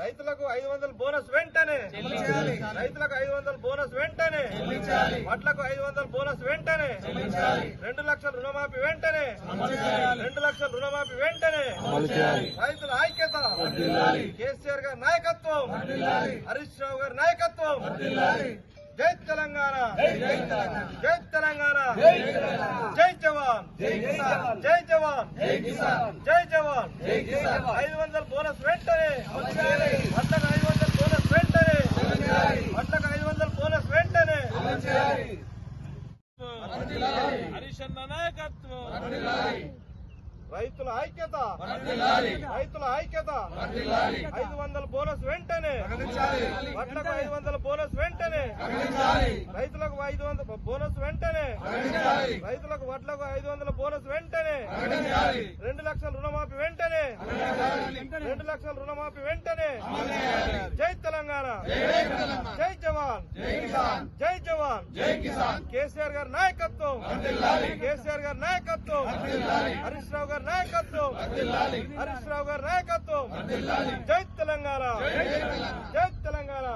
రైతులకు ఐదు వందల బోనస్ వెంటనే. రైతులకు ఐదు వందల బోనస్ వెంటనే. వడ్లకు ఐదు వందల బోనస్ వెంటనే. రెండు లక్షల రుణమాఫీ వెంటనే. రెండు లక్షల రుణమాఫీ వెంటనే. రైతుల ఐక్యత. కేసీఆర్ గారి నాయకత్వం. హరీష్ రావు గారి నాయకత్వం. జై తెలంగాణ. జై తెలంగాణ. జై జవాన్. జై జవాన్. జై జవాన్. ఐదు వందల బోనస్ వెంటనే వడ్లకు ఐదు వందల బోనస్ వెంటనే వడ్లకు ఐదు వందల బోనస్ వెంటనే హరీష్ అన్న నాయకత్వం. రైతుల ఐక్యత. రైతుల ఐక్యత. ఐదు వందల బోనస్ వెంటనే. వడ్లకు ఐదు వందల బోనస్ వెంటనే. రైతులకు ఐదు వందల బోనస్ వెంటనే. రైతులకు వడ్లకు ఐదు వందల బోనస్ వెంటనే. రెండు లక్షల రుణమాఫీ వెంటనే. రెండు లక్షల రుణమాఫీ వెంటనే. జై తెలంగాణ. జై జవాన్. జవాన్ కేసీఆర్ గారి నాయకత్వం. కేసీఆర్ గారి నాయకత్వం. హరీష్ రావు గారి నాయకత్వం. హరీష్ రావు గారి నాయకత్వం. జై తెలంగాణ. జై తెలంగాణ.